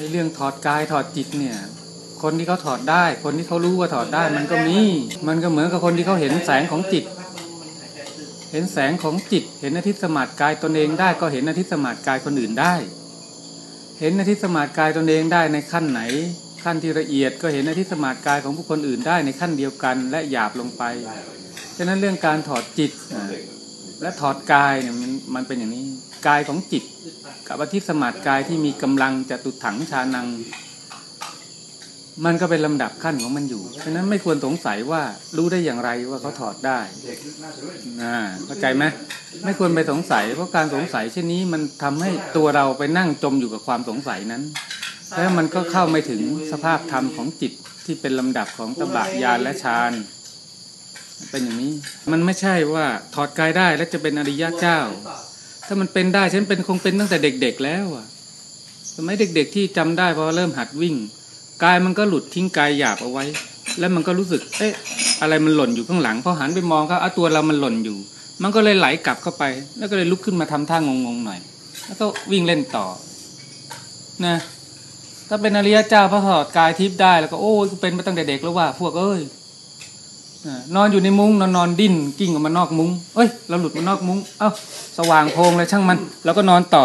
อ้เรื่องถอดกายถอดจิตเนี่ย คนที่เขาถอดได้ คนที่เขารู้ว่าถอดได้มันก็มี มันก็เหมือนกับคนที่เขาเห็นแสงของจิต เห็นแสงของจิต เห็นอาทิตย์สมาร์ทกายตนเองได้ก็เห็นอาทิตย์สมาร์ทกายคนอื่นได้ เห็นอาทิตย์สมาร์ทกายตนเองได้ในขั้นไหน ขั้นที่ละเอียดก็เห็นอาทิตย์สมาร์ทกายของผู้คนอื่นได้ในขั้นเดียวกันและหยาบลงไป ฉะนั้นเรื่องการถอดจิตอะ และถอดกายเนี่ยมันมันเป็นอย่างนี้ กายของจิต กับอาทิสมาร์ทกายที่มีกำลังจะตุถังชานัง มันก็เป็นลำดับขั้นของมันอยู่ฉะนั้นไม่ควรสงสัยว่ารู้ได้อย่างไรว่าเขาถอดได้อ่าเข้าใจไหมไม่ควรไปสงสัย เพราะการสงสัยเช่นนี้มันทำให้ตัวเราไปนั่งจมอยู่กับความสงสัยนั้น แล้วมันก็เข้าไม่ถึงสภาพธรรมของจิตที่เป็นลำดับของตบะญาณและฌาน เป็นอย่างนี้ มันไม่ใช่ว่าถอดกายได้แล้วจะเป็นอริยะเจ้า ถ้ามันเป็นได้ฉันเป็นคงเป็นตั้งแต่เด็ก ๆ แล้วอะสมัยเด็ก ๆ ที่จำได้พอเริ่มหัดวิ่งกายมันก็หลุดทิ้งกายหยาบเอาไว้ แล้วมันก็รู้สึก เอ๊ะ อะไรมันหล่นอยู่ข้างหลังพอหันไปมองก็เอาตัวเรามันหล่นอยู่ มันก็เลยไหลกลับเข้าไป แล้วก็เลยลุกขึ้นมาทำท่างงๆหน่อย แล้วก็วิ่งเล่นต่อ นะ ถ้าเป็นอริยะเจ้าพระถอดกายทิพย์ได้แล้วก็โอ้ยเป็นมาตั้งแต่เด็กแล้วว่า พวกเอ้ย นอนอยู่ในมุ้งนอนนอนดิ้นกิ้งออกมานอกมุ้งเอ้ยเราหลุดมานอกมุ้งเอ้าสว่างโพงเลยช่างมันเราก็นอนต่อ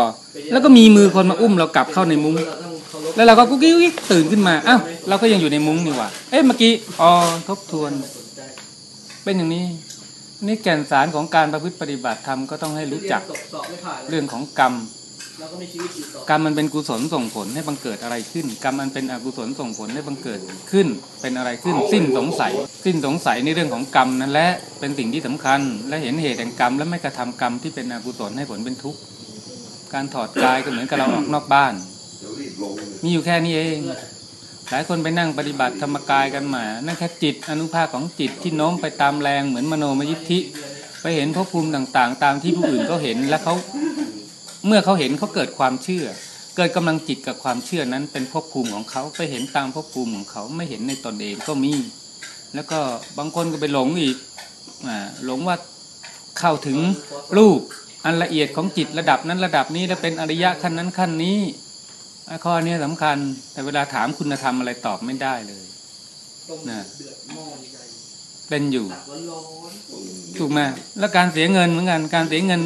แล้วก็มีมือคนมาอุ้มเรากลับเข้าในมุ้งแล้วเราก็กุ๊กกิ๊กตื่นขึ้นมาอ้าวเราก็ยังอยู่ในมุ้งนี่หว่าเอ๊ะเมื่อกี้อ๋อทบทวน เป็นอย่างนี้นี่แก่นสารของการประพฤติปฏิบัติธรรมก็ต้องให้รู้จักเรื่องของกรรม กรรมมันเป็นกุศลส่งผลให้บังเกิดอะไรขึ้น กรรมมันเป็นอกุศลส่งผลให้บังเกิดขึ้น เป็นอะไรขึ้น สิ้นสงสัย สิ้นสงสัยในเรื่องของกรรมนั่นแหละเป็นสิ่งที่สำคัญ และเห็นเหตุแห่งกรรม และไม่กระทำกรรมที่เป็นอกุศลให้ผลเป็นทุกข์การถอดกายก็เหมือนกับเราออกนอกบ้าน มีอยู่แค่นี้เอง หลายคนไปนั่งปฏิบัติธรรมกายกันมานั่นแค่จิตอนุภาคของจิตที่โน้มไปตามแรงเหมือนมโนมยิทธิ ไปเห็นภพภูมิต่างๆ ตามที่ผู้อื่นเขาเห็นและเขา เมื่อเขาเห็นเขาเกิดความเชื่อ เกิดกำลังจิตกับความเชื่อนั้นเป็นภพภูมิของเขาไปเห็นตามภพภูมิของเขาไม่เห็นในตนเองก็มี แล้วก็บางคนก็ไปหลงอีกอ่าหลงว่าเข้าถึงรูปอันละเอียดของจิตระดับนั้นระดับนี้แล้วเป็นอริยะขั้นนั้นขั้นนี้ไอ้ข้อนี้สำคัญ แต่เวลาถามคุณธรรมอะไรตอบไม่ได้เลยต้มน่ะเดือดหม้อใหญ่เป็นอยู่ตักร้อนถูกไหมแล้วการเสียเงินเหมือนกันการเสียเงิน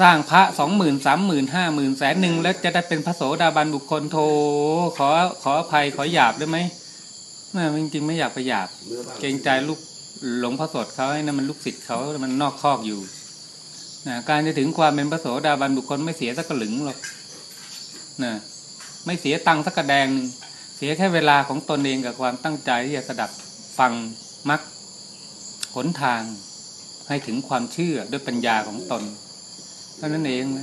สร้างพระสองหมื่นสามหมื่นห้าหมื่นแสนหนึ่งแล้วจะได้เป็นพระโสดาบันบุคคลโทขอขออภัยขอหยาบได้ไหมไม่จริงๆไม่อยากไปหยาบ เกรงใจลูกหลงพ่อสดเขาให้นั่นมันลูกศิษย์เขามันนอกคอกอยู่นะการจะถึงความเป็นพระโสดาบันบุคคลไม่เสียสักกระหลึงหรอกนะไม่เสียตังค์สักกระแดงหนึ่งเสียแค่เวลาของตนเองกับความตั้งใจที่จะสดับฟังมักหนทางให้ถึงความเชื่อด้วยปัญญาของตน nó niệm